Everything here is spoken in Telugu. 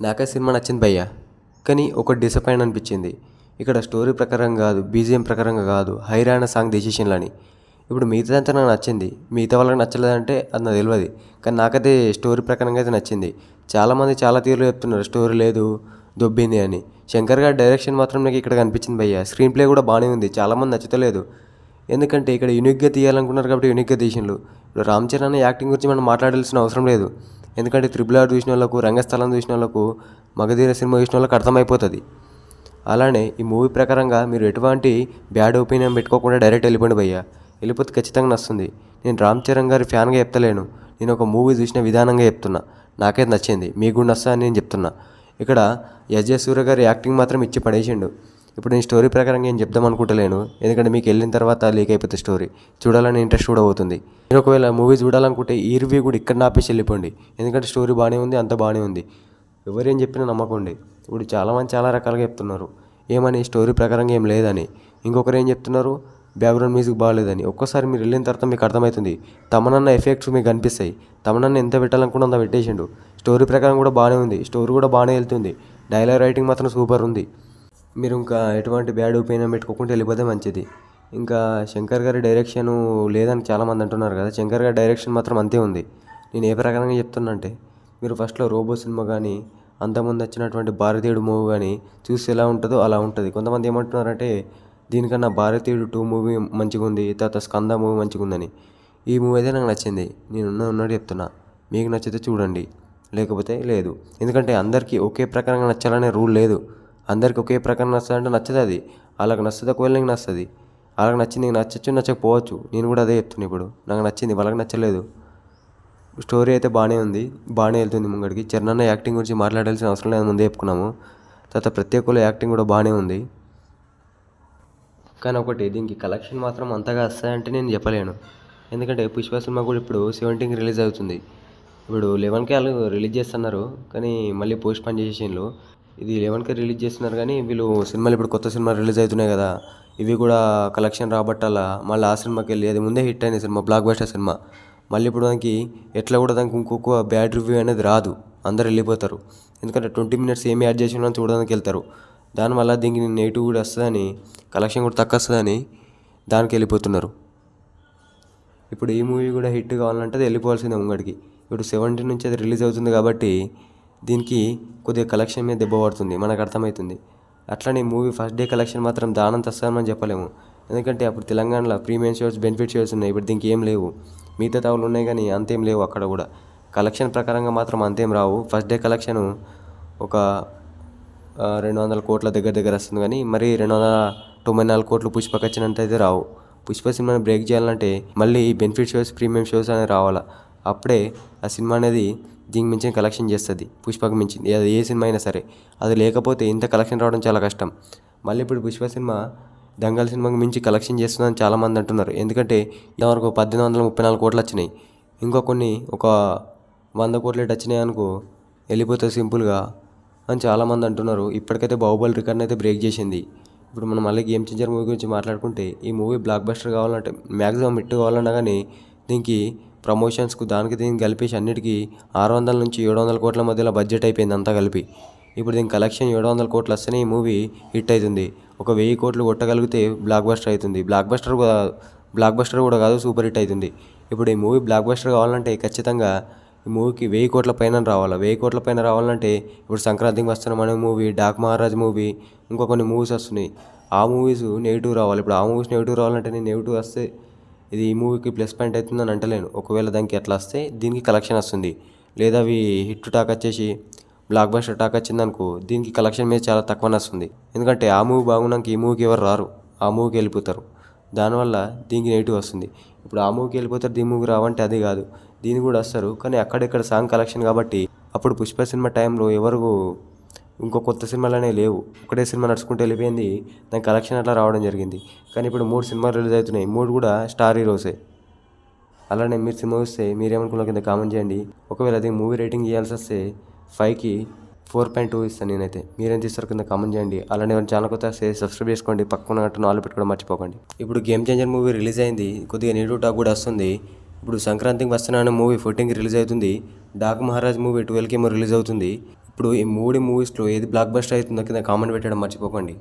నాకే సినిమా నచ్చింది భయ్య. కానీ ఒక డిసప్పాయింట్ అనిపించింది. ఇక్కడ స్టోరీ ప్రకారం కాదు బీజిఎం ప్రకారంగా కాదు హైరాణ సాంగ్ డెసిషన్లని ఇప్పుడు మిగతాదంతా నాకు నచ్చింది. మిగతా వాళ్ళకి నచ్చలేదంటే అది నాకు తెలియదు కానీ నాకైతే స్టోరీ ప్రకారంగా అయితే నచ్చింది. చాలామంది చాలా తీరులో చెప్తున్నారు స్టోరీ లేదు దొబ్బింది అని. శంకర్ గారి డైరెక్షన్ మాత్రం నాకు ఇక్కడ కనిపించింది భయ్య. స్క్రీన్ ప్లే కూడా బాగానే ఉంది. చాలామంది నచ్చుతలేదు. ఎందుకంటే ఇక్కడ యూనిక్గా తీయాలనుకున్నారు కాబట్టి యూనిక్గా తీసిండు ఇప్పుడు రామ్ చరణ్ యాక్టింగ్ గురించి మనం మాట్లాడాల్సిన అవసరం లేదు. ఎందుకంటే త్రిబుల్ ఆర్ చూసిన వాళ్ళకు రంగస్థలం చూసిన వాళ్ళకు మగధీర సినిమా చూసిన వాళ్ళకి అర్థమైపోతుంది. అలానే ఈ మూవీ ప్రకారంగా మీరు ఎటువంటి బ్యాడ్ ఒపీనియన్ పెట్టుకోకుండా డైరెక్ట్ వెళ్ళిపోండి భయ్య. వెళ్ళిపోతే ఖచ్చితంగా నస్తుంది నేను రామ్ చరణ్ గారి ఫ్యాన్గా చెప్తలేను. నేను ఒక మూవీ చూసిన విధానంగా చెప్తున్నా. నాకైతే నచ్చింది. మీకు కూడా నచ్చా అని నేను చెప్తున్నా. ఇక్కడ ఎస్జే సూర్య గారి యాక్టింగ్ మాత్రం ఇచ్చి పడేసిండు. ఇప్పుడు నేను స్టోరీ ప్రకారంగా ఏం చెప్దాం అనుకుంటలేను. ఎందుకంటే మీకు వెళ్ళిన తర్వాత లీక్ అయిపోతుంది స్టోరీ చూడాలని ఇంట్రెస్ట్ కూడా అవుతుంది. మీరు ఒకవేళ మూవీ చూడాలనుకుంటే ఈ రివ్యూ కూడా ఇక్కడ ఆపేసి వెళ్ళిపోండి. ఎందుకంటే స్టోరీ బాగానే ఉంది అంత బాగానే ఉంది. ఎవరేం చెప్పినా నమ్మకండి ఇప్పుడు చాలామంది చాలా రకాలుగా చెప్తున్నారు. ఏమని? స్టోరీ ప్రకారంగా ఏం లేదని. ఇంకొకరు ఏం చెప్తున్నారు? బ్యాక్గ్రౌండ్ మ్యూజిక్ బాగాలేదని ఒక్కసారి మీరు వెళ్ళిన తర్వాత మీకు అర్థమవుతుంది తమనన్న ఎఫెక్ట్స్ మీకు కనిపిస్తాయి. తమనన్న ఎంత పెట్టాలనుకున్నా అంత పెట్టేసిండు. స్టోరీ ప్రకారం కూడా బాగానే ఉంది. స్టోరీ కూడా బాగానే వెళ్తుంది. డైలాగ్ రైటింగ్ మాత్రం సూపర్ ఉంది. మీరు ఇంకా ఎటువంటి బ్యాడ్ ఒపీనియన్ పెట్టుకోకుండా వెళ్ళిపోతే మంచిది. ఇంకా శంకర్ గారి డైరెక్షన్ లేదని చాలామంది అంటున్నారు కదా శంకర్ గారి డైరెక్షన్ మాత్రం అంతే ఉంది. నేను ఏ ప్రకారంగా చెప్తున్నా అంటే మీరు ఫస్ట్లో రోబో సినిమా కానీ అంతకుముందు వచ్చినటువంటి భారతీయుడు మూవీ కానీ చూసి ఎలా ఉంటుందో అలా ఉంటుంది. కొంతమంది ఏమంటున్నారంటే దీనికన్నా భారతీయుడు టూ మూవీ మంచిగా ఉంది తర్వాత స్కంద మూవీ మంచిగా ఉందని. ఈ మూవీ అయితే నాకు నచ్చింది. నేను ఉన్న ఉన్నట్టు చెప్తున్నా. మీకు నచ్చితే చూడండి. లేకపోతే లేదు. ఎందుకంటే అందరికీ ఒకే ప్రకారంగా నచ్చాలనే రూల్ లేదు. అందరికి ఒకే ప్రకారం నచ్చాలంటే నచ్చదు అది. వాళ్ళకి నచ్చదు ఒకవేళ నీకు నచ్చుతుంది వాళ్ళకి నచ్చింది నీకు నచ్చచ్చు నచ్చకపోవచ్చు. నేను కూడా అదే చెప్తున్నాను ఇప్పుడు. నాకు నచ్చింది వాళ్ళకి నచ్చలేదు. స్టోరీ అయితే బాగానే ఉంది. బాగానే వెళ్తుంది ముంగడికి. చరణ్ యాక్టింగ్ గురించి మాట్లాడాల్సిన అవసరం లేదు ముందే చెప్పుకున్నాము. తర్వాత ప్రత్యేకుల యాక్టింగ్ కూడా బాగానే ఉంది. కానీ ఒకటి దీనికి కలెక్షన్ మాత్రం అంతగా వస్తాయంటే నేను చెప్పలేను. ఎందుకంటే పుష్ప సినిమా కూడా ఇప్పుడు సెవెంటీన్కి రిలీజ్ అవుతుంది. ఇప్పుడు లెవెన్కే వాళ్ళు రిలీజ్ చేస్తున్నారు. కానీ మళ్ళీ పోస్ట్ పోన్ చేసేసిండ్రు ఇది లెవెన్కే రిలీజ్ చేస్తున్నారు కానీ వీళ్ళు సినిమాలు ఇప్పుడు కొత్త సినిమా రిలీజ్ అవుతున్నాయి కదా ఇవి కూడా కలెక్షన్ రాబట్టాలా? మళ్ళీ ఆ సినిమాకి వెళ్ళి అది ముందే హిట్ అయిన సినిమా బ్లాక్ బస్టర్ సినిమా. మళ్ళీ ఇప్పుడు దానికి ఎట్లా కూడా దానికి ఇంకొక బ్యాడ్ రివ్యూ అనేది రాదు. అందరు వెళ్ళిపోతారు. ఎందుకంటే ట్వంటీ మినిట్స్ ఏమి యాడ్ చేసినా చూడడానికి వెళ్తారు. దానివల్ల దీనికి నెగిటివ్ కూడా వస్తుందని కలెక్షన్ కూడా తక్కువ వస్తుందని దానికి వెళ్ళిపోతున్నారు. ఇప్పుడు ఈ మూవీ కూడా హిట్ కావాలంటే అది వెళ్ళిపోవాల్సిందే ముంగడికి ఇప్పుడు సెవెంటీన్ నుంచి అది రిలీజ్ అవుతుంది కాబట్టి దీనికి కొద్దిగా కలెక్షన్ మీద దెబ్బ పడుతుంది మనకు అర్థమవుతుంది అట్లనే మూవీ ఫస్ట్ డే కలెక్షన్ మాత్రం దానంత వస్తుందని చెప్పలేము. ఎందుకంటే అప్పుడు తెలంగాణలో ప్రీమియం షోస్ బెనిఫిట్ షోస్ ఉన్నాయి ఇప్పుడు దీనికి ఏం లేవు. మిగతా తావులు ఉన్నాయి కానీ అంతేం లేవు అక్కడ కూడా. కలెక్షన్ ప్రకారంగా మాత్రం అంతేం రావు. ఫస్ట్ డే కలెక్షన్ ఒక రెండు వందల కోట్ల దగ్గర దగ్గర వస్తుంది కానీ మరి రెండు వందల తొంభై నాలుగు కోట్లు పుష్పకి వచ్చినంత అయితే రావు. పుష్ప సినిమాని బ్రేక్ చేయాలంటే మళ్ళీ బెనిఫిట్ షోస్ ప్రీమియం షోస్ అనేది రావాలా. అప్పుడే ఆ సినిమా అనేది దీనికి మించిన కలెక్షన్ చేస్తుంది. పుష్పకు మించింది అది ఏ సినిమా అయినా సరే. అది లేకపోతే ఇంత కలెక్షన్ రావడం చాలా కష్టం. మళ్ళీ ఇప్పుడు పుష్ప సినిమా దంగల్ సినిమాకి మించి కలెక్షన్ చేస్తుందని చాలామంది అంటున్నారు. ఎందుకంటే ఇంతవరకు పద్దెనిమిది వందల ముప్పై నాలుగు కోట్లు వచ్చినాయి. ఇంకా కొన్ని ఒక వంద కోట్లు ఇటు వచ్చినాయి అనుకో వెళ్ళిపోతే సింపుల్గా అని చాలామంది అంటున్నారు. ఇప్పటికైతే బాహుబలి రికార్డ్ అయితే బ్రేక్ చేసింది. ఇప్పుడు మనం మళ్ళీ గేమ్ చేంజర్ మూవీ గురించి మాట్లాడుకుంటే ఈ మూవీ బ్లాక్ బస్టర్ కావాలంటే మ్యాక్సిమం హిట్ కావాలన్నా కానీ దీనికి ప్రమోషన్స్కు దానికి దీనికి కలిపేసి అన్నిటికీ ఆరు వందల నుంచి ఏడు వందల కోట్ల మధ్యలో బడ్జెట్ అయిపోయింది అంతా కలిపి. ఇప్పుడు దీని కలెక్షన్ ఏడు వందల కోట్లు వస్తేనే ఈ మూవీ హిట్ అవుతుంది ఒక వెయ్యి కోట్లు కొట్టగలిగితే బ్లాక్ బస్టర్ అవుతుంది. బ్లాక్ బస్టర్ కూడా బ్లాక్ బస్టర్ కూడా కాదు సూపర్ హిట్ అవుతుంది. ఇప్పుడు ఈ మూవీ బ్లాక్ బస్టర్ కావాలంటే ఖచ్చితంగా ఈ మూవీకి వెయ్యి కోట్ల పైన రావాలి? వెయ్యి కోట్ల పైన రావాలంటే ఇప్పుడు సంక్రాంతికి వస్తున్న మన మూవీ డాక్ మహారాజ్ మూవీ ఇంకా కొన్ని మూవీస్ వస్తున్నాయి. ఆ మూవీస్ నెగిటివ్ రావాలి. ఇప్పుడు ఆ మూవీస్ నెగిటివ్ రావాలంటే నేను నెగిటివ్ వస్తే ఇది ఈ మూవీకి ప్లస్ పాయింట్ అవుతుందని అంటలేను. ఒకవేళ దానికి ఎట్లా వస్తే దీనికి కలెక్షన్ వస్తుంది. లేదా అవి హిట్ టాక్ వచ్చేసి బ్లాక్ బస్టర్ టాక్ వచ్చిందనుకో దీనికి కలెక్షన్ మీద చాలా తక్కువ వస్తుంది ఎందుకంటే ఆ మూవీ బాగున్నాక ఈ మూవీకి ఎవరు రారు. ఆ మూవీకి వెళ్ళిపోతారు. దానివల్ల దీనికి నెగిటివ్ వస్తుంది. ఇప్పుడు ఆ మూవీకి వెళ్ళిపోతారు దీని మూవీ రావంటే అది కాదు. దీని కూడా వస్తారు. కానీ అక్కడెక్కడ సాంగ్ కలెక్షన్ కాబట్టి అప్పుడు పుష్ప సినిమా టైంలో ఎవరు ఇంకో కొత్త సినిమాలనే లేవు. ఒకటే సినిమా నడుచుకుంటూ వెళ్ళిపోయింది. దాని కలెక్షన్ అట్లా రావడం జరిగింది. కానీ ఇప్పుడు మూడు సినిమాలు రిలీజ్ అవుతున్నాయి. మూడు కూడా స్టార్ హీరోసే. అలానే మీరు సినిమా చూస్తే మీరేమనుకున్న కింద కామెంట్ చేయండి. ఒకవేళ అది మూవీ రేటింగ్ ఇవ్వాల్సి వస్తే ఫైవ్కి ఫోర్ పాయింట్ టూ ఇస్తాను నేనైతే. మీరేం తీస్తారు కింద కామెంట్ చేయండి. అలానే మన ఛానల్ కొత్త వస్తే సబ్స్క్రైబ్ చేసుకోండి. పక్కన గంట నాలుగు పెట్టుకోవడం మర్చిపోకండి. ఇప్పుడు గేమ్ చేంజర్ మూవీ రిలీజ్ అయింది. కొద్దిగా నెగిటివ్ టాక్ కూడా వస్తుంది. ఇప్పుడు సంక్రాంతికి వస్తున్న మూవీ ఫోర్టీన్కి రిలీజ్ అవుతుంది. డాక్ మహారాజ్ మూవీ ట్వెల్వ్కి ఏమో రిలీజ్ అవుతుంది. ఇప్పుడు ఈ మూడు మూవీస్లో ఏది బ్లాక్ బస్టర్ అవుతుందో కింద కామెంట్ పెట్టడం మర్చిపోకండి.